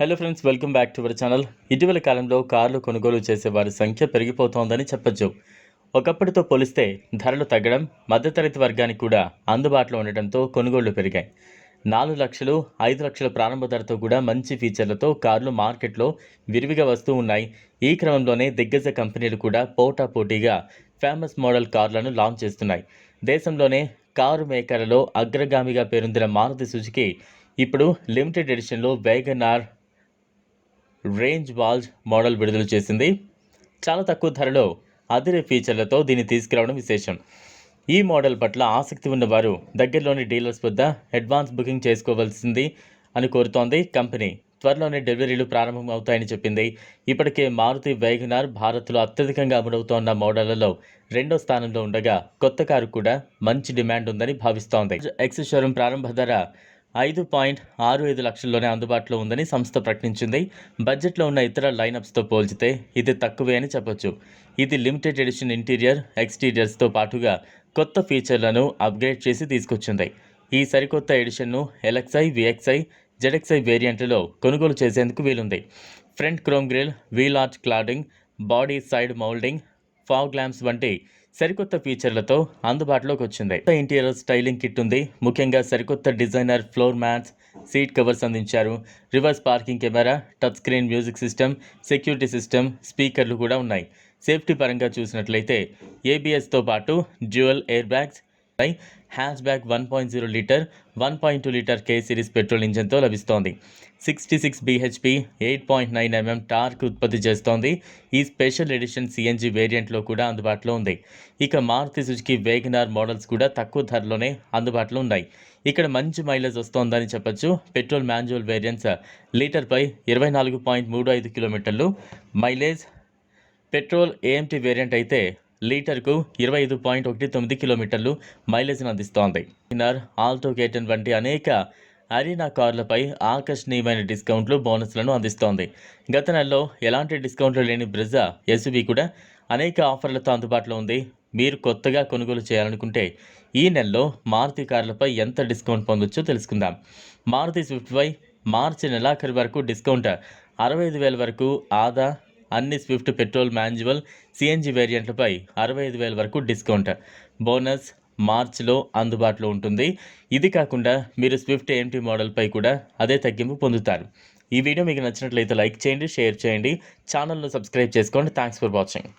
Hello friends welcome back to our channel ఇటీవల కాలంలో కార్లు కొనుగోలు చేసే వారి సంఖ్య పెరిగిపోతోందని చెప్పొచ్చు. ఒకప్పటితో పోలిస్తే ధరలు తగ్గడం మధ్యతరగతి వర్గానికి కూడా అందుబాటులో ఉండటంతో కొనుగోళ్ళు పెరిగాయి. నాలుగు లక్షలు ఐదు లక్షల ప్రారంభ ధరతో కూడా మంచి ఫీచర్లతో కార్లు మార్కెట్లో విరివిగా వస్తూ ఉన్నాయి. ఈ క్రమంలోనే దిగ్గజ కంపెనీలు కూడా పోటా పోటీగా ఫేమస్ మోడల్ కార్లను లాంచ్ చేస్తున్నాయి. దేశంలోనే కారు మేకర్లలో అగ్రగామిగా పేరొందిన మారుతి సుజుకి ఇప్పుడు limited ఎడిషన్లో Wagon R range Waltz model విడుదల చేసింది. చాలా తక్కువ ధరలో అదిరే ఫీచర్లతో దీన్ని తీసుకురావడం విశేషం. ఈ మోడల్ పట్ల ఆసక్తి ఉన్నవారు దగ్గరలోని డీలర్స్ వద్ద అడ్వాన్స్ బుకింగ్ చేసుకోవాల్సింది అని కోరుతోంది కంపెనీ. త్వరలోనే డెలివరీలు ప్రారంభం అవుతాయని చెప్పింది. ఇప్పటికే మారుతి వేగనార్ భారత్లో అత్యధికంగా అమలవుతోన్న మోడళ్ళలో రెండో స్థానంలో ఉండగా కొత్త కారు కూడా మంచి డిమాండ్ ఉందని భావిస్తోంది. ఎక్స్ షోరూమ్ ప్రారంభ ధర ఐదు పాయింట్ ఆరు ఐదు లక్షల్లోనే అందుబాటులో ఉందని సంస్థ ప్రకటించింది. బడ్జెట్లో ఉన్న ఇతర లైనప్స్తో పోల్చితే ఇది తక్కువే అని చెప్పొచ్చు. ఇది లిమిటెడ్ ఎడిషన్ ఇంటీరియర్ ఎక్స్టీరియర్స్తో పాటుగా కొత్త ఫీచర్లను అప్గ్రేడ్ చేసి తీసుకొచ్చింది. ఈ సరికొత్త ఎడిషన్ను ఎల్ఎక్స్ఐ విఎక్స్ఐ జెడ్ఎక్స్ఐ వేరియంట్లలో కొనుగోలు చేసేందుకు వీలుంది. Front chrome grille wheel arch cladding body side moulding fog lamps వంటి సరికొత్త ఫీచర్లతో అందుబాటులోకి వచ్చింది. కొత్త ఇంటీరియర్ స్టైలింగ్ కిట్ ఉంది. ముఖ్యంగా సరికొత్త designer floor mats seat covers అందించారు. Reverse parking camera touch screen music system security system స్పీకర్లు కూడా ఉన్నాయి. సేఫ్టీ పరంగా చూసినట్లయితే ఏబిఎస్తో పాటు dual air bags hatchback one point zero litre one point two litre K series petrol ఇంజన్తో లభిస్తోంది. Sixty six BHP eight point nine MM torque ఉత్పత్తి చేస్తోంది. ఈ స్పెషల్ ఎడిషన్ సిఎన్జి వేరియంట్లో కూడా అందుబాటులో ఉంది. ఇక మారుతి సుజుకి వేగనార్ మోడల్స్ కూడా తక్కువ ధరలోనే అందుబాటులో ఉన్నాయి. ఇక్కడ మంచి మైలేజ్ వస్తోందని చెప్పొచ్చు. పెట్రోల్ మాన్యువల్ వేరియంట్స్ లీటర్పై ఇరవై నాలుగు పాయింట్ మూడు ఐదు కిలోమీటర్లు. మైలేజ్ పెట్రోల్ ఏఎంటీ వేరియంట్ అయితే లీటర్కు ఇరవై ఐదు పాయింట్ ఒకటి తొమ్మిది కిలోమీటర్లు మైలేజ్ను అందిస్తోంది. ఇన్నర్ ఆల్టో కేటన్ వంటి అనేక అరీనా కార్లపై ఆకర్షణీయమైన డిస్కౌంట్లు బోనస్లను అందిస్తోంది. గత నెలలో ఎలాంటి డిస్కౌంట్లు లేని బ్రిజా ఎస్యూవీ కూడా అనేక ఆఫర్లతో అందుబాటులో ఉంది. మీరు కొత్తగా కొనుగోలు చేయాలనుకుంటే ఈ నెలలో మారుతి కార్లపై ఎంత డిస్కౌంట్ పొందొచ్చో తెలుసుకుందాం. మారుతి స్విఫ్ట్పై మార్చి నెలాఖరు వరకు డిస్కౌంట్ అరవై ఐదు వేల వరకు ఆదా అన్ని స్విఫ్ట్ పెట్రోల్ మాన్యువల్ సిఎన్జి వేరియంట్లపై అరవై ఐదు వేల వరకు డిస్కౌంట్. బోనస్ మార్చ్లో అందుబాటులో ఉంటుంది. ఇది కాకుండా మీరు స్విఫ్ట్ ఎంటీ మోడల్పై కూడా అదే తగ్గింపు పొందుతారు. ఈ వీడియో మీకు నచ్చినట్లయితే లైక్ చేయండి షేర్ చేయండి. ఛానల్ను సబ్స్క్రైబ్ చేసుకోండి. Thanks for watching